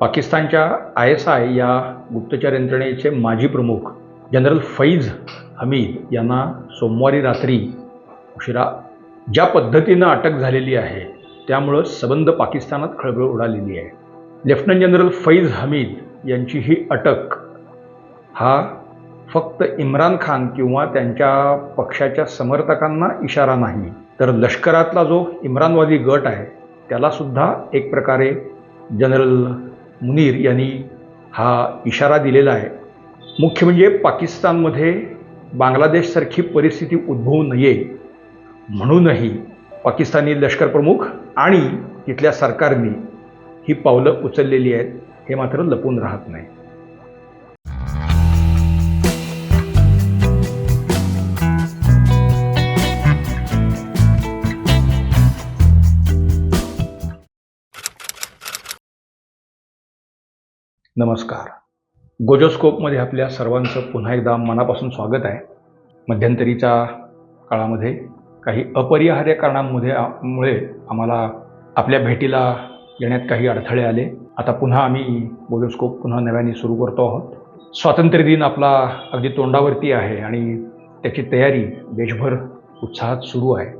पाकिस्तानच्या I S I या गुप्तचर यंत्रणेचे माजी प्रमुख जनरल फैज हमीद यांना सोमवारी रात्री उशिरा ज्या पद्धतीनं अटक झालेली आहे त्यामुळं सबंध पाकिस्तानात खळबळ उडालेली आहे. लेफ्टनंट जनरल फैज हमीद यांची ही अटक. हा फक्त इम्रान खान किंवा त्यांच्या पक्षाच्या समर्थकांना इशारा नाही तर लष्करातला जो इम्रानवादी गट आहे त्यालासुद्धा एक प्रकारे जनरल मुनीर यांनी हा इशारा दिलेला आहे. मुख्य म्हणजे पाकिस्तानमध्ये बांगलादेशसारखी परिस्थिती उद्भवू नये म्हणूनही पाकिस्तानी लष्करप्रमुख आणि तिथल्या सरकारने ही पावलं उचललेली आहेत हे मात्र लपून राहत नाही. नमस्कार. गोजोस्कोपमध्ये आपल्या सर्वांचं पुन्हा एकदा मनापासून स्वागत आहे. मध्यंतरीच्या काळामध्ये काही अपरिहार्य कारणांमध्ये मुळे आम्हाला आपल्या भेटीला येण्यात काही अडथळे आले. आता पुन्हा आम्ही गोजोस्कोप पुन्हा नव्याने सुरू करतो आहोत. स्वातंत्र्य दिन आपला अगदी तोंडावरती आहे आणि त्याची तयारी देशभर उत्साहात सुरू आहे.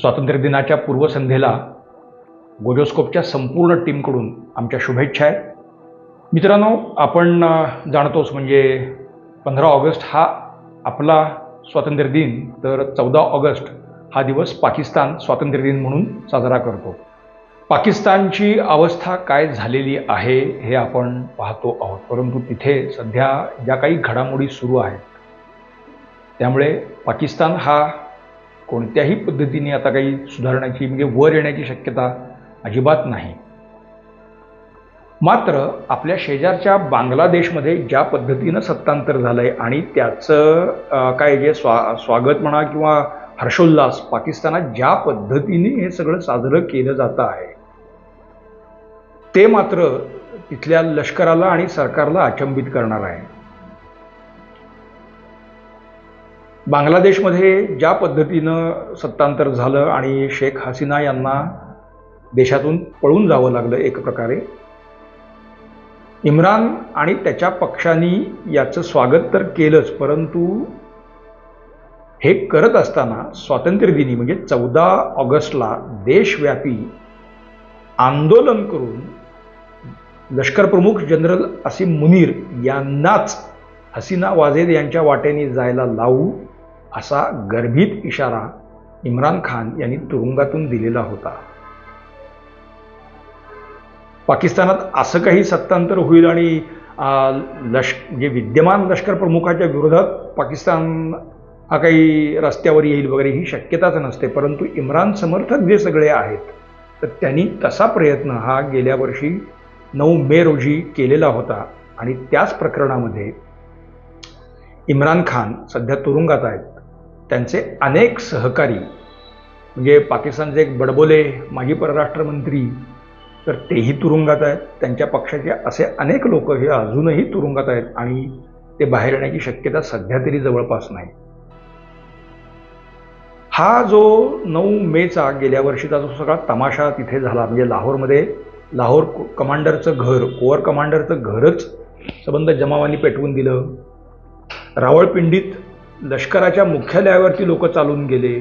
स्वातंत्र्य दिनाच्या पूर्वसंध्येला गोजोस्कोपच्या संपूर्ण टीमकडून आमच्या शुभेच्छा आहेत. मित्रांनो आपण जाणतोच म्हणजे पंधरा ऑगस्ट हा आपला स्वातंत्र्य दिन तर चौदा ऑगस्ट हा दिवस पाकिस्तान स्वातंत्र्य दिन म्हणून साजरा करतो. पाकिस्तानची अवस्था काय झालेली आहे हे आपण पाहतो आहोत. परंतु तिथे सध्या ज्या काही घडामोडी सुरू आहेत त्यामुळे पाकिस्तान हा कोणत्याही पद्धतीने आता काही सुधारण्याची म्हणजे वर येण्याची शक्यता अजिबात नाही. मात्र आपल्या शेजारच्या बांगलादेशमध्ये ज्या पद्धतीनं सत्तांतर झालंय आणि त्याचं काय जे स्वा स्वागत म्हणा किंवा हर्षोल्लास पाकिस्तानात ज्या पद्धतीने हे सगळं साजरं केलं जातं आहे ते मात्र तिथल्या लष्कराला आणि सरकारला अचंबित करणार आहे. बांगलादेशमध्ये ज्या पद्धतीनं सत्तांतर झालं आणि शेख हसीना यांना देशातून पळून जावं लागलं एक प्रकारे. इम्रान आणि त्याच्या पक्षांनी याचं स्वागत तर केलंच परंतु हे करत असताना स्वातंत्र्यदिनी म्हणजे चौदा ऑगस्टला देशव्यापी आंदोलन करून लष्करप्रमुख जनरल असीम मुनीर यांनाच हसीना वाजेद यांच्या वाटेने जायला लावू असा गर्भित इशारा इम्रान खान यांनी तुरुंगातून दिलेला होता. पाकिस्तानात असं काही सत्तांतर होईल आणि आ, म्हणजे जे विद्यमान लष्कर प्रमुखाच्या विरोधात पाकिस्तान हा काही रस्त्यावर येईल वगैरे ही शक्यताच नसते. परंतु इम्रान समर्थक जे सगळे आहेत तर त्यांनी तसा प्रयत्न हा गेल्या वर्षी नऊ मे रोजी केलेला होता. आणि त्याच प्रकरणामध्ये इम्रान खान सध्या तुरुंगात आहेत. त्यांचे अनेक सहकारी म्हणजे पाकिस्तानचे एक बडबोले माजी परराष्ट्रमंत्री तर तेही तुरुंगात आहेत. त्यांच्या पक्षाचे असे अनेक लोक हे अजूनही तुरुंगात आहेत आणि ते बाहेर येण्याची शक्यता सध्या तरी जवळपास नाही. हा जो नऊ मेचा गेल्या वर्षीचा जो सगळा तमाशा तिथे झाला म्हणजे लाहोरमध्ये लाहोर कमांडरचं घर कोअर कमांडरचं घरच संबंध जमावांनी पेटवून दिलं. रावळपिंडीत लष्कराच्या मुख्यालयावरती लोक चालून गेले.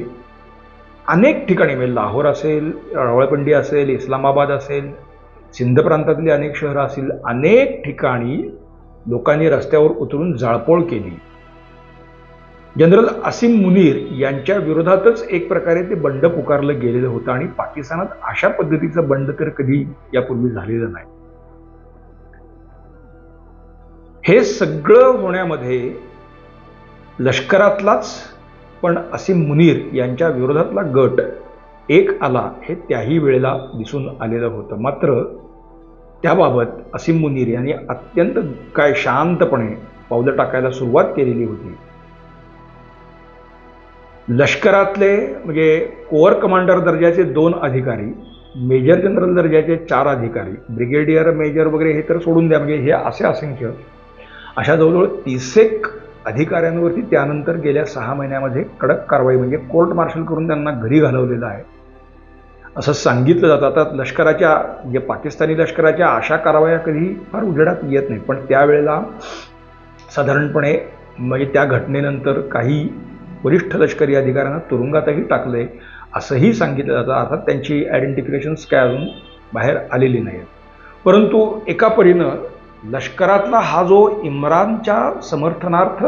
अनेक ठिकाणी म्हणजे लाहोर असेल रावळपिंडी असेल इस्लामाबाद असेल सिंध प्रांतातली अनेक शहरं असतील अनेक ठिकाणी लोकांनी रस्त्यावर उतरून जाळपोळ केली. जनरल असीम मुनीर यांच्या विरोधातच एक प्रकारे ते बंड पुकारलं गेलेलं होतं आणि पाकिस्तानात अशा पद्धतीचं बंड तर कधी यापूर्वी झालेलं नाही. हे सगळं होण्यामध्ये लष्करातलाच पण असीम मुनीर यांच्या विरोधातला गट एक आला हे त्याही वेळेला दिसून आलेलं होतं. मात्र त्याबाबत असीम मुनीर यांनी अत्यंत काय शांतपणे पावलं टाकायला सुरुवात केलेली होती. लष्करातले म्हणजे कोअर कमांडर दर्जाचे दोन अधिकारी मेजर जनरल दर्जाचे चार अधिकारी ब्रिगेडियर मेजर वगैरे हे तर सोडून द्या. म्हणजे हे असे असंख्य. अशा जवळजवळ तीसेक अधिकाऱ्यांवरती त्यानंतर गेल्या सहा महिन्यामध्ये कडक कारवाई म्हणजे कोर्ट मार्शल करून त्यांना घरी घालवलेलं आहे. असं सांगितलं जातं. आता लष्कराच्या जे पाकिस्तानी लष्कराच्या अशा कारवाया कधी फार उजेडात येत नाही. पण त्यावेळेला साधारणपणे म्हणजे त्या घटनेनंतर काही वरिष्ठ लष्करी अधिकाऱ्यांना तुरुंगातही टाकले असंही सांगितलं जातं. अर्थात त्यांची आयडेंटिफिकेशन्स काय अजून बाहेर आलेली नाहीत परंतु एका परीनं लष्करातला हा जो इम्रानच्या समर्थनार्थ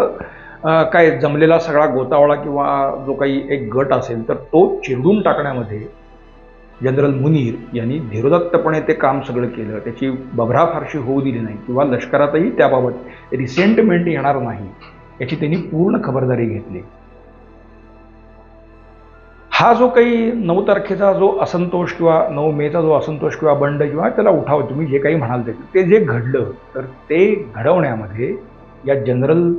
काय जमलेला सगळा गोतावळा किंवा जो काही एक गट असेल तर तो चिरडून टाकण्यामध्ये जनरल मुनीर यांनी धीरोदत्तपणे ते काम सगळं केलं. त्याची बभरा फारशी होऊ दिली नाही किंवा लष्करातही त्याबाबत रिसेंटमेंट येणार नाही याची त्यांनी पूर्ण खबरदारी घेतली. हा जो काही नऊ तारखेचा जो असंतोष किंवा नऊ मेचा जो असंतोष किंवा बंड किंवा त्याला उठाव तुम्ही जे काही म्हणाल ते ते जे घडलं तर ते घडवण्यामध्ये या जनरल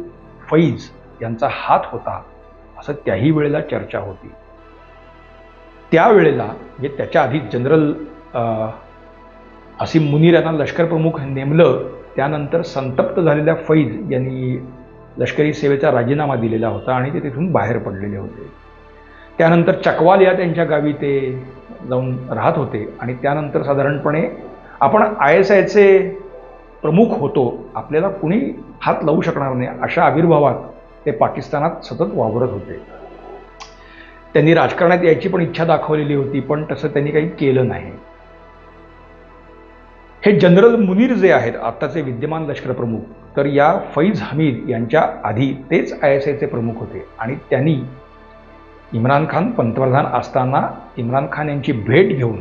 फैज यांचा हात होता असं त्याही वेळेला चर्चा होती. त्यावेळेला म्हणजे त्याच्या आधी जनरल असीम मुनीर यांना लष्कर प्रमुख नेमलं त्यानंतर संतप्त झालेल्या फैज यांनी लष्करी सेवेचा राजीनामा दिलेला होता आणि ते तिथून बाहेर पडलेले होते. त्यानंतर चकवाल या त्यांच्या गावी ते जाऊन राहत होते. आणि त्यानंतर साधारणपणे आपण आय एस आयचे प्रमुख होतो. आपल्याला कुणी हात लावू शकणार नाही. अशा आविर्भावात ते पाकिस्तानात सतत वावरत होते. त्यांनी राजकारणात यायची पण इच्छा दाखवलेली होती पण तसं त्यांनी काही केलं नाही. हे जनरल मुनीर जे आहेत आत्ताचे विद्यमान लष्कर प्रमुख तर या फैज हमीद यांच्या आधी तेच आय एस आयचे प्रमुख होते. आणि त्यांनी इम्रान खान पंतप्रधान असताना इम्रान खान यांची भेट घेऊन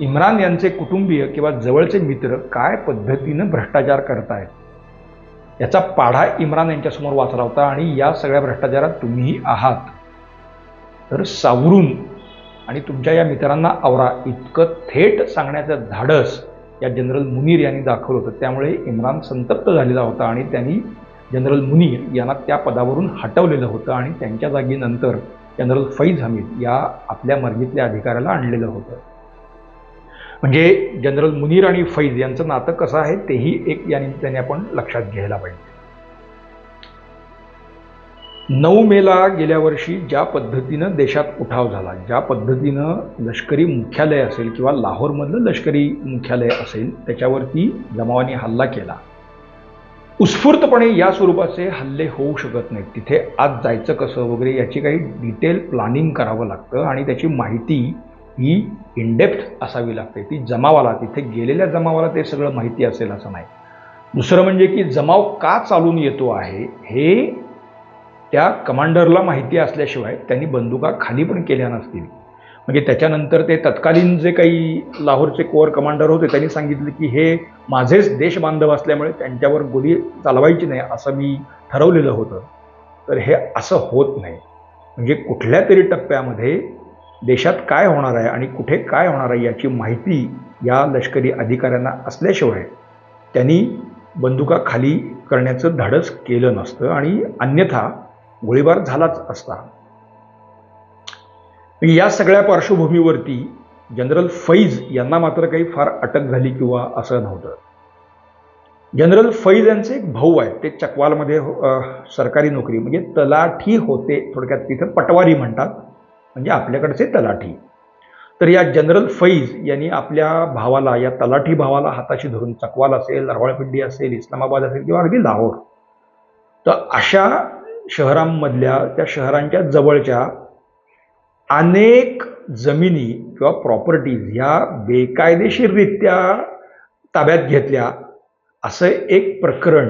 इम्रान यांचे कुटुंबीय किंवा जवळचे मित्र काय पद्धतीनं भ्रष्टाचार करतायत? याचा पाढा इम्रान यांच्यासमोर वाचला होता आणि या सगळ्या भ्रष्टाचारात तुम्हीही आहात. तर सावरून आणि तुमच्या या मित्रांना आवरा इतकं थेट सांगण्याचं धाडस या जनरल मुनीर यांनी दाखवलं होतं. त्यामुळे इम्रान संतप्त झालेला होता आणि त्यांनी जनरल मुनीर यांना त्या पदावरून हटवलेलं होतं आणि त्यांच्या जागी नंतर जनरल फैज हमीद या आपल्या मर्जीतल्या अधिकाऱ्याला आणलेलं होतं. म्हणजे जनरल मुनीर आणि फैज यांचं नातं कसं आहे तेही एक या निमित्ताने आपण लक्षात घ्यायला पाहिजे. नऊ मेला गेल्या वर्षी ज्या पद्धतीनं देशात उठाव झाला ज्या पद्धतीनं लष्करी मुख्यालय असेल किंवा लाहोरमधलं लष्करी मुख्यालय असेल त्याच्यावरती जमावाने हल्ला केला. उत्स्फूर्तपणे या स्वरूपाचे हल्ले होऊ शकत नाहीत. तिथे आज जायचं कसं वगैरे याची काही डिटेल प्लॅनिंग करावं लागतं आणि त्याची माहिती ही इनडेप्थ असावी लागते. ती जमावाला तिथे गेलेल्या जमावाला ते सगळं माहिती असेल असं नाही. दुसरं म्हणजे की जमाव का चालून येतो आहे हे त्या कमांडरला माहिती असल्याशिवाय त्यांनी बंदुका खाली पण केल्या नसतील. म्हणजे त्याच्यानंतर ते तत्कालीन जे काही लाहोरचे कोअर कमांडर होते त्यांनी सांगितले की हे माझेच देशबांधव असल्यामुळे त्यांच्यावर गोळी चालवायची नाही असं मी ठरवलेलं होतं. तर हे असं होत नाही. म्हणजे कुठल्या तरी टप्प्यामध्ये देशात काय होणार आहे आणि कुठे काय होणार आहे याची माहिती या लष्करी अधिकाऱ्यांना असल्याशिवाय त्यांनी बंदुका खाली करण्याचं धाडस केलं नसतं आणि अन्यथा गोळीबार झालाच असता. या सगळ्या पार्श्वभूमीवरती जनरल फैज यांना मात्र काही फार अटक झाली किंवा असं नव्हतं. जनरल फैज यांचे एक भाऊ आहेत ते चकवालमध्ये सरकारी नोकरी म्हणजे तलाठी होते थोडक्यात तिथं पटवारी म्हणतात म्हणजे आपल्याकडचे तलाठी. तर या जनरल फैज यांनी आपल्या भावाला या तलाठी भावाला हाताशी धरून चकवाल असेल रावळपिंडी असेल इस्लामाबाद असेल किंवा अगदी लाहोर तर अशा शहरांमधल्या त्या शहरांच्या जवळच्या अनेक जमिनी किंवा प्रॉपर्टीज ह्या बेकायदेशीररित्या ताब्यात घेतल्या. असं एक प्रकरण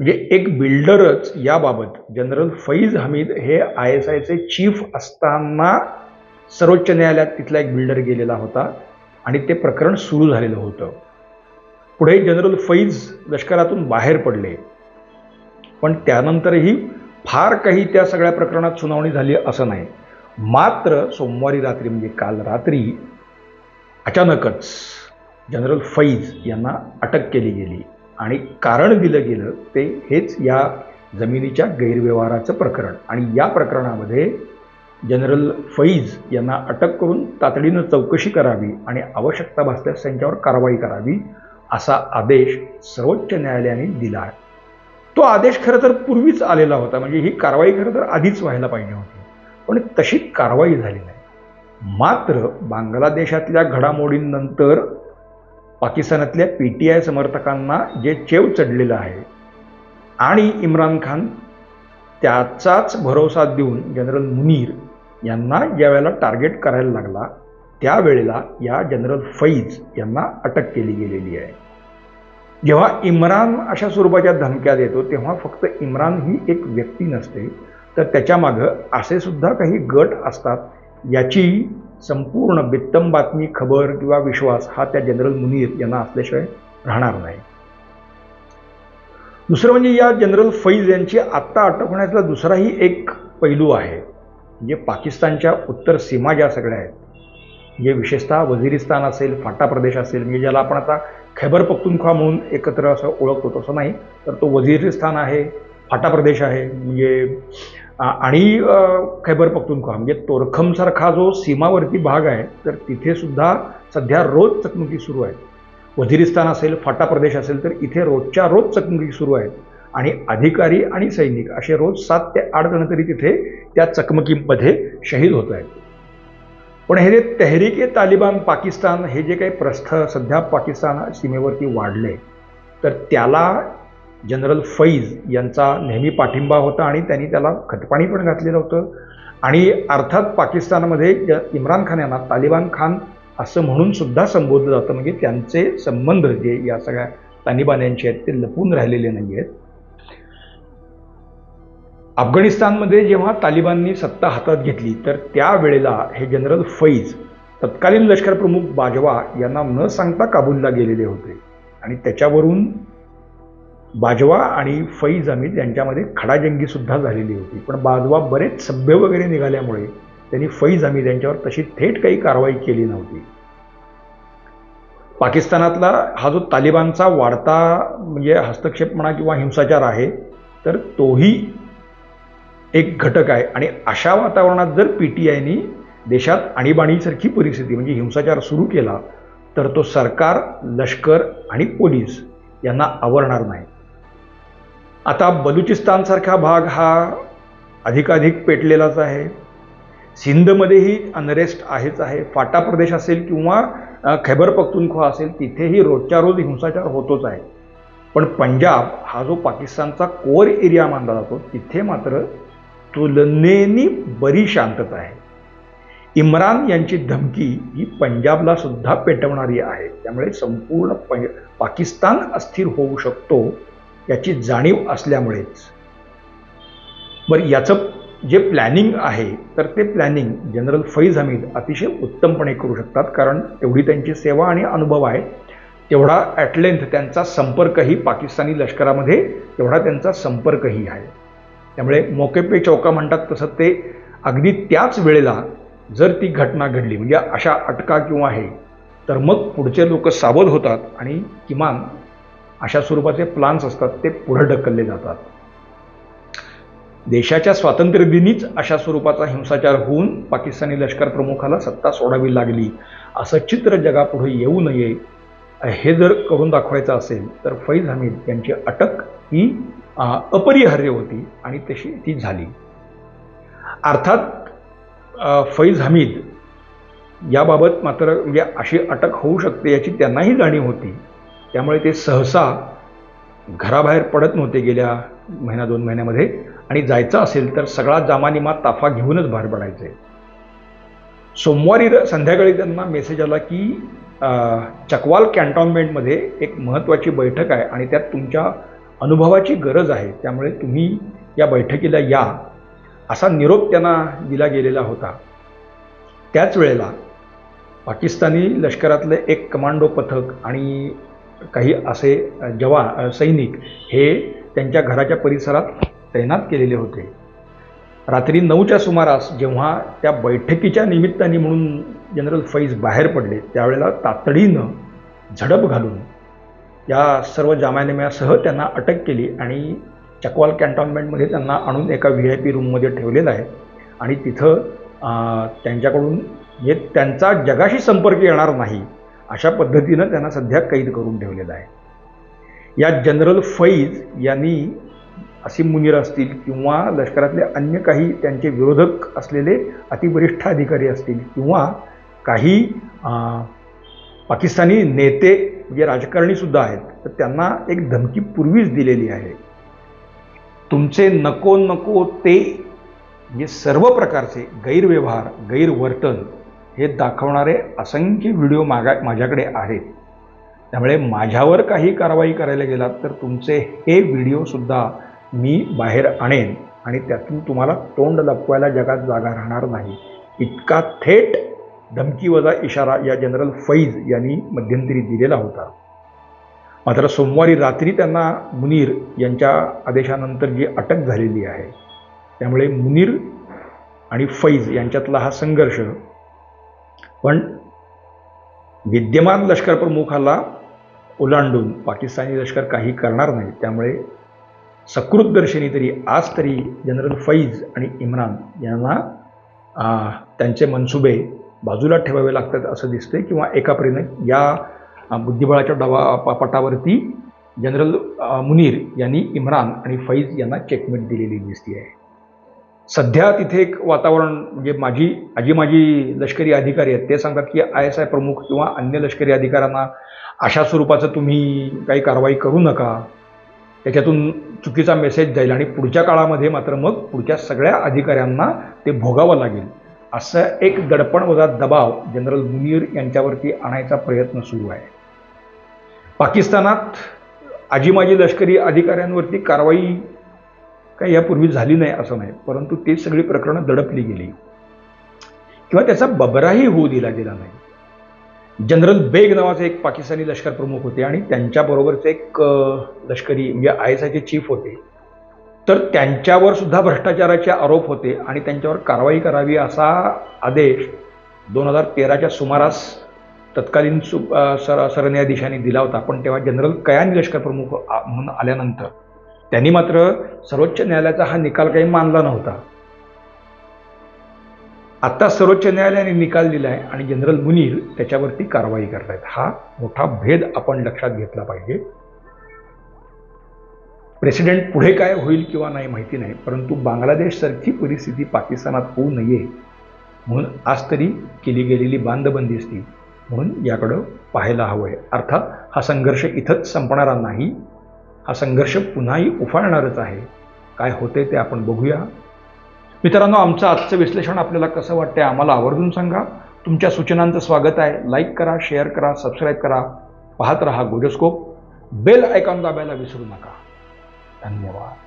म्हणजे एक बिल्डरच याबाबत जनरल फैज हमीद हे आय एस आयचे चीफ असताना सर्वोच्च न्यायालयात तिथला एक बिल्डर गेलेला होता आणि ते प्रकरण सुरू झालेलं होतं. पुढे जनरल फैज लष्करातून बाहेर पडले. पण त्यानंतरही फार काही त्या सगळ्या प्रकरणात सुनावणी झाली असं नाही. मात्र सोमवारी रात्री म्हणजे काल रात्री अचानकच जनरल फैज यांना अटक केली गेली. आणि कारण दिलं गेलं ते हेच या जमिनीच्या गैरव्यवहाराचं प्रकरण. आणि या प्रकरणामध्ये जनरल फैज यांना अटक करून तातडीनं चौकशी करावी आणि आवश्यकता भासल्यास त्यांच्यावर कारवाई करावी असा आदेश सर्वोच्च न्यायालयाने दिला आहे. तो आदेश खरं तर पूर्वीच आलेला होता. म्हणजे ही कारवाई खरं तर आधीच व्हायला पाहिजे होती. पण तशी कारवाई झाली नाही. मात्र बांगलादेशातल्या घडामोडींनंतर पाकिस्तानातल्या पी टी आय समर्थकांना जे चेव चढलेलं आहे आणि इम्रान खान त्याचाच भरोसा देऊन जनरल मुनीर यांना ज्यावेळेला टार्गेट करायला लागला त्यावेळेला या जनरल फैज यांना अटक केली गेलेली आहे. जेव्हा इम्रान अशा स्वरूपाच्या धमक्या देतो तेव्हा फक्त इम्रान ही एक व्यक्ती नसते तर त्याच्यामागं असे सुद्धा काही गट असतात याची संपूर्ण बित्तम बातमी खबर किंवा विश्वास हा त्या जनरल मुनीर यांना असल्याशिवाय राहणार नाही. दुसरं म्हणजे या जनरल फैज यांची आत्ता अटक होण्याचा दुसराही एक पैलू आहे म्हणजे पाकिस्तानच्या उत्तर सीमा ज्या सगळ्या आहेत जे विशेषतः वझिरिस्तान असेल फाटा प्रदेश असेल म्हणजे ज्याला आपण आता खैबर पख्तुनख्वा म्हणून एकत्र असं ओळखतो तसं नाही तर तो वझिरिस्तान आहे फाटा प्रदेश आहे म्हणजे आणि खैबर पख्तूनख्वा म्हणजे तोरखमसारखा जो सीमावर्ती भाग आहे तर तिथे सुद्धा सध्या रोज चकमकी सुरू आहेत. वझिरिस्तान असेल फाटा प्रदेश असेल तर इथे रोजच्या रोज चकमकी सुरू आहेत. आणि अधिकारी आणि सैनिक असे रोज सात ते आठ जण तरी तिथे त्या चकमकीमध्ये शहीद होत आहेत. पण हे जे तेहरीक ए तालिबान पाकिस्तान हे जे काही प्रस्थ सध्या पाकिस्तान सीमेवरती वाढले तर त्याला जनरल फैज यांचा नेहमी पाठिंबा होता आणि त्यांनी त्याला खतपाणी पण घातलेलं होतं. आणि अर्थात पाकिस्तानमध्ये ज- इम्रान खान यांना तालिबान खान असं म्हणून सुद्धा संबोधलं जातं. म्हणजे त्यांचे संबंध जे या सगळ्या तालिबान यांचे आहेत ते लपून राहिलेले नाही आहेत. अफगाणिस्तानमध्ये जेव्हा तालिबाननी सत्ता हातात घेतली तर त्यावेळेला हे जनरल फैज तत्कालीन लष्कर प्रमुख बाजवा यांना न सांगता काबूलला गेलेले होते. आणि त्याच्यावरून बाजवा आणि फैज अमीद यांच्यामध्ये खडाजंगीसुद्धा झालेली होती. पण बाजवा बरेच सभ्य वगैरे निघाल्यामुळे त्यांनी फैज अमीद यांच्यावर तशी थेट काही कारवाई केली नव्हती. पाकिस्तानातला हा जो तालिबानचा वाढता म्हणजे हस्तक्षेप म्हणा किंवा हिंसाचार आहे तर तोही एक घटक आहे. आणि अशा वातावरणात जर पी टी आयनी देशात आणीबाणीसारखी परिस्थिती म्हणजे हिंसाचार सुरू केला तर तो सरकार लष्कर आणि पोलीस यांना आवरणार नाही. आता बलुचिस्तानसारखा भाग हा अधिकाधिक पेटलेलाच आहे. सिंधमध्येही अनरेस्ट आहेच आहे. फाटा प्रदेश असेल किंवा खैबर पख्तुनख्वा असेल तिथेही रोजच्या रोज हिंसाचार होतोच आहे. पण पंजाब हा जो पाकिस्तानचा कोर एरिया मानला जातो तिथे मात्र तुलनेनी बरी शांतता आहे. इम्रान यांची धमकी ही पंजाबला सुद्धा पेटवणारी आहे. त्यामुळे संपूर्ण पंज पाकिस्तान अस्थिर होऊ शकतो. याची जाणीव असल्यामुळेच. बरं याचं जे प्लॅनिंग आहे तर ते प्लॅनिंग जनरल फैज हमीद अतिशय उत्तमपणे करू शकतात कारण तेवढी त्यांची सेवा आणि अनुभव आहे. तेवढा ॲट लेंथ त्यांचा संपर्कही पाकिस्तानी लष्करामध्ये तेवढा त्यांचा संपर्कही आहे. त्यामुळे मोके पे चौका म्हणतात तसं ते अगदी त्याच वेळेला जर ती घटना घडली म्हणजे अशा अटका किंवा हे तर मग पुढचे लोक सावध होतात आणि किमान अशा स्वरूपाचे प्लान्स असतात ते पुढे ढकलले जातात. देशाच्या स्वातंत्र्यदिनीच अशा स्वरूपाचा हिंसाचार होऊन पाकिस्तानी लष्कर प्रमुखाला सत्ता सोडावी लागली. असं चित्र जगापुढे येऊ नये हे जर करून दाखवायचं असेल तर फैज हमीद यांची अटक ही अपरिहार्य होती आणि तशी ती झाली. अर्थात फैज हमीद याबाबत मात्र म्हणजे अशी अटक होऊ शकते याची त्यांनाही जाणीव होती. त्यामुळे ते सहसा घराबाहेर पडत नव्हते गेल्या महिना दोन महिन्यामध्ये. आणि जायचं असेल तर सगळा जामानिमा ताफा घेऊनच बाहेर पडायचे. सोमवारी र- संध्याकाळी त्यांना मेसेज आला की चकवाल कॅन्टॉनमेंटमध्ये एक महत्त्वाची बैठक आहे आणि त्यात तुमच्या अनुभवाची गरज आहे. त्यामुळे तुम्ही या बैठकीला या असा निरोप त्यांना दिला गेलेला होता. त्याच वेळेला पाकिस्तानी लष्करातले एक कमांडो पथक आणि काही असे अ, जवान सैनिक हे त्यांच्या घराच्या परिसरात तैनात केलेले होते. रात्री नऊच्या सुमारास जेव्हा त्या बैठकीच्या निमित्ताने म्हणून जनरल फैज बाहेर पडले त्यावेळेला तातडीनं झडप घालून या सर्व जामानिम्यासह त्यांना अटक केली आणि चकवाल कॅन्टॉन्मेंटमध्ये त्यांना आणून एका व्ही आय पी रूममध्ये ठेवलेलं आहे आणि तिथं त्यांच्याकडून म्हणजे त्यांचा जगाशी संपर्क येणार नाही अशा पद्धतीनं त्यांना सध्या कैद करून ठेवलेलं आहे. या जनरल फैज यांनी असीम मुनीर असतील किंवा लष्करातले अन्य काही त्यांचे विरोधक असलेले अतिवरिष्ठ अधिकारी असतील किंवा काही पाकिस्तानी नेते जे राजकारणीसुद्धा आहेत तर त्यांना एक धमकी पूर्वीच दिलेली आहे. तुमचे नको नको ते जे सर्व प्रकारचे गैरव्यवहार गैरवर्तन हे दाखवणारे असंख्य व्हिडिओ मागा माझ्याकडे आहेत. त्यामुळे माझ्यावर काही कारवाई करायला गेलात तर तुमचे हे व्हिडिओसुद्धा मी बाहेर आणेन आणि त्यातून तुम्हाला तोंड लपवायला जगात जागा राहणार नाही. इतका थेट धमकीवजा इशारा या जनरल फैज यांनी मध्यंतरी दिलेला होता. मात्र सोमवारी रात्री त्यांना मुनीर यांच्या आदेशानंतर जी अटक झालेली आहे त्यामुळे मुनीर आणि फैज यांच्यातला हा संघर्ष पण विद्यमान लष्कर प्रमुखाला ओलांडून पाकिस्तानी लष्कर काही करणार नाही. त्यामुळे सकृतदर्शनी तरी आज तरी जनरल फैज आणि इम्रान यांना त्यांचे मनसुबे बाजूला ठेवावे लागतात असं दिसते किंवा एका परीने या बुद्धिबळाच्या डबा पटावरती जनरल मुनीर यांनी इम्रान आणि फैज यांना चेकमेट दिलेली दिसते आहे सध्या तिथे एक वातावरण म्हणजे माझी आजी माझी लष्करी अधिकारी आहेत ते सांगतात की आय एस आय प्रमुख किंवा अन्य लष्करी अधिकाऱ्यांना अशा स्वरूपाचं तुम्ही काही कारवाई करू नका. त्याच्यातून चुकीचा मेसेज जाईल आणि पुढच्या काळामध्ये मात्र मग पुढच्या सगळ्या अधिकाऱ्यांना ते भोगावं लागेल. असं एक दडपणवजा दबाव जनरल मुनीर यांच्यावरती आणायचा प्रयत्न सुरू आहे. पाकिस्तानात आजी माजी लष्करी अधिकाऱ्यांवरती कारवाई काही यापूर्वी झाली नाही असं नाही परंतु ते सगळी प्रकरणं दडपली गेली. किंवा त्याचा बबराही होऊ दिला गेला नाही. जनरल बेग नावाचे एक पाकिस्तानी लष्कर प्रमुख होते आणि त्यांच्याबरोबरचे एक लष्करी म्हणजे आय एस आयचे चीफ होते. तर त्यांच्यावर सुद्धा भ्रष्टाचाराचे आरोप होते आणि त्यांच्यावर कारवाई करावी असा आदेश दोन हजार तेराच्या सुमारास तत्कालीन सु सर सरन्यायाधीशांनी दिला होता. पण तेव्हा जनरल कयानी लष्कर प्रमुख आ- म्हणून आल्यानंतर त्यांनी मात्र सर्वोच्च न्यायालयाचा हा निकाल काही मानला नव्हता. आता सर्वोच्च न्यायालयाने निकाल दिला आहे आणि जनरल मुनीर त्याच्यावरती कारवाई करतायत. हा मोठा भेद आपण लक्षात घेतला पाहिजे. प्रेसिडेंट पुढे काय होईल किंवा नाही माहिती नाही परंतु बांगलादेशसारखी परिस्थिती पाकिस्तानात होऊ नये म्हणून आज तरी केली गेलेली बांधबंदी असती म्हणून याकडं पाहायला हवं आहे अर्थात हा संघर्ष इथंच संपणारा नाही हा संघर्ष पुन्हाही उफाळणारच आहे. काय होते ते आपण बघूया. मित्रांनो आमचं आजचं विश्लेषण आपल्याला कसं वाटतंय आम्हाला आवर्जून सांगा. तुमच्या सूचनांचं स्वागत आहे. लाईक करा शेअर करा सबस्क्राईब करा. पाहत रहा गोजस्कोप बेल आयकॉन दाबायला विसरू नका. धन्यवाद.